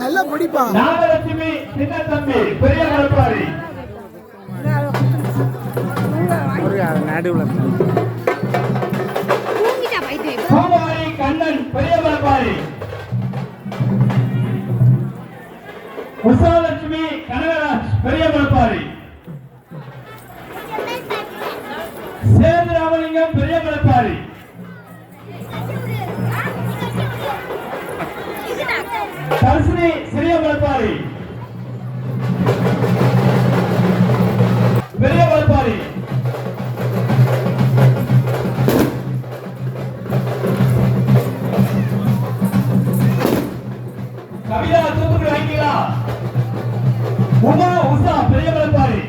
நல்லா படிப்பா. நாகலட்சுமி சின்ன தம்பி பெரிய மரப்பாரி நடுவுல. பூமாரி கண்ணன் பெரிய மரப்பாரி உஷாலட்சுமி கனகராஜ் பெரிய மரப்பாரி தர்சினி சிறிய மலப்பாரி பெரிய மலப்பாரி கவிதா தூத்துக்குடி வாங்கிக்கலா? உமா உஷா பெரிய மலப்பாரி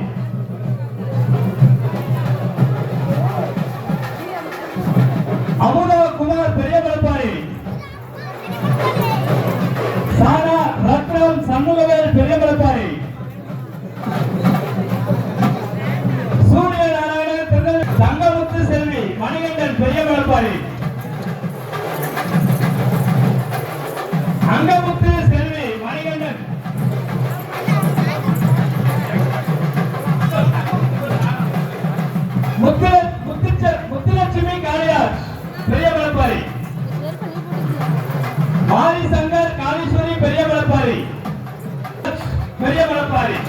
அமுதா பெரிய மலப்பாரி அங்கமுத்து செல்வி மணிகண்டன் முத்து முத்துச்ச முத்துலட்சுமி காளியார் பெரிய மலப்பாரி மாரி சங்கர் காளீஸ்வரி பெரிய மலப்பாரி பெரிய மலப்பாரி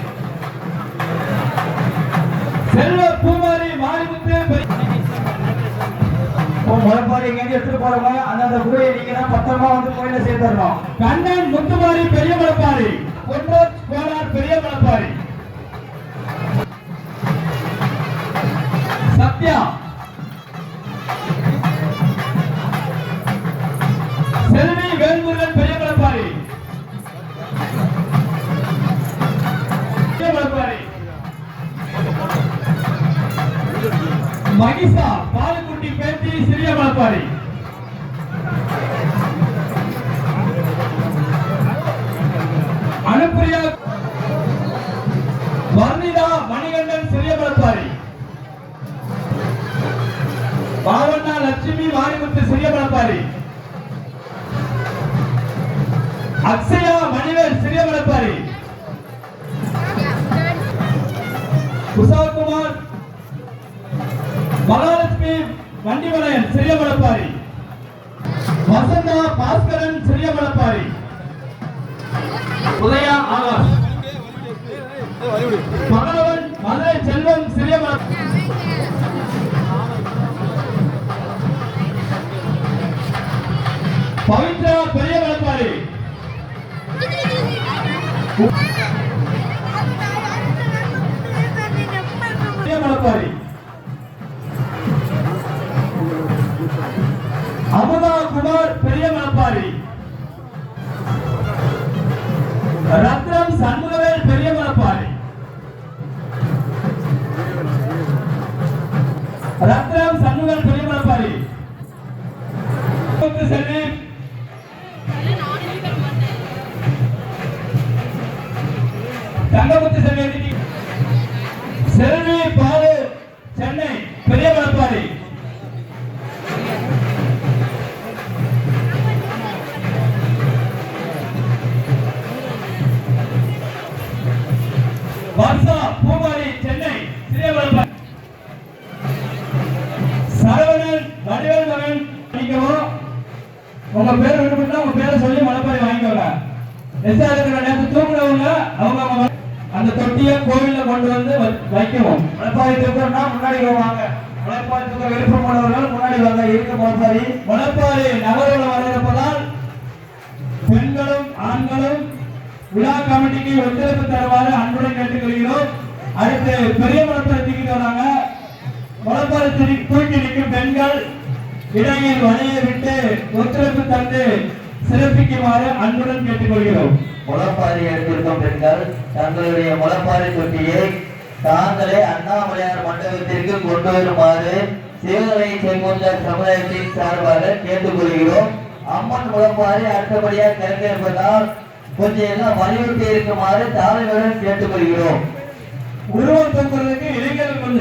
முளைப்பாரி எங்கேயும் எடுத்துட்டு போறவங்க அந்தந்த குடியை நீங்க தான் பத்திரமா வந்து கோயில சேர்த்துடணும் கண்ணன் முத்துமாரி பெரிய மலப்பாரி பொன்னோர் கோலார் பெரிய மலப்பாரி சத்யா. செல்வி வேல்முருகன் பெரிய மலப்பாரி மகிஷா பாலுக்குட்டி சிறிய மலப்பாரி அனுப்பிரியா வர்ணிதா மணிகண்டன் சிறிய மலப்பாரி பாவண்ணா லட்சுமி வாரிமுத்து சிறிய மலப்பாரி அக்ஷயா மணிவேல் சிறிய மலப்பாரி குஷால்குமார் வண்டிமலையன் சிறிய மலப்பாரி வசந்தா பாஸ்கரன் சிறிய மலப்பாரி உதயா ஆகாஷ். மகளவன் மதுரை செல்வம் சிறிய பவித்ரா பெரிய மலப்பாரி பெரிய மலப்பாரி அமுதா குமார் பெரிய மலப்பாரி ரத்னம் சண்முகவேல் பெரிய மலப்பாரி ரத்னம் சண்முகன் பெரிய மலப்பாரி செல்வி தங்கமுத்து செல்வி வர்ஷா பூமாரி சென்னை சிறிய சரவணன் வடிவேல் மகன் பண்ணிக்கவும் உங்க பேர் வேணும்னா உங்க பேரை சொல்லி மலைப்பாரி வாங்கிக்கோங்க. எஸ் இருக்கிற நேரத்து தூங்குனவங்க அவங்க அவங்க அந்த தொட்டியை கோவில்ல கொண்டு வந்து வைக்கவும் முளைப்பாரி தூக்கம்னா முன்னாடி வாங்க மலப்பாரி தூக்க விருப்பம் உள்ளவர்கள் முன்னாடி வாங்க இருக்க மலப்பாரி மலைப்பாரி நகரில் வந்திருப்பதால் பெண்களும் ஆண்களும் விழா கமிட்டிக்கு ஒத்துழைப்பு தருமாறு அன்புடன் கேட்டுக்கொள்கிறோம். அடுத்து பெரிய மலப்பாரி தூக்கிட்டு வராங்க. மலப்பாரி தூக்கி தூக்கி நிற்கும் பெண்கள் இடையில் வலையை விட்டு ஒத்துழைப்பு தந்து சிறப்பிக்குமாறு அன்புடன் கேட்டுக்கொள்கிறோம். முளைப்பாரி எடுத்திருக்கும் பெண்கள் தங்களுடைய முளப்பாரி தொட்டியை தாங்களே அண்ணாமலையார் மண்டபத்திற்கு கொண்டு வருமாறு சிவகலை செங்குந்தர் சமுதாயத்தின் சார்பாக கேட்டுக்கொள்கிறோம். அம்மன் முளைப்பாரி அடுத்தபடியாக திறக்க இருப்பதால் கொஞ்சம் எல்லாம் வலியுறுத்தி இருக்குமாறு தாழ்மையுடன் கேட்டுக்கொள்கிறோம். உருவம் தூக்குறதுக்கு இளைஞர்கள் கொஞ்சம்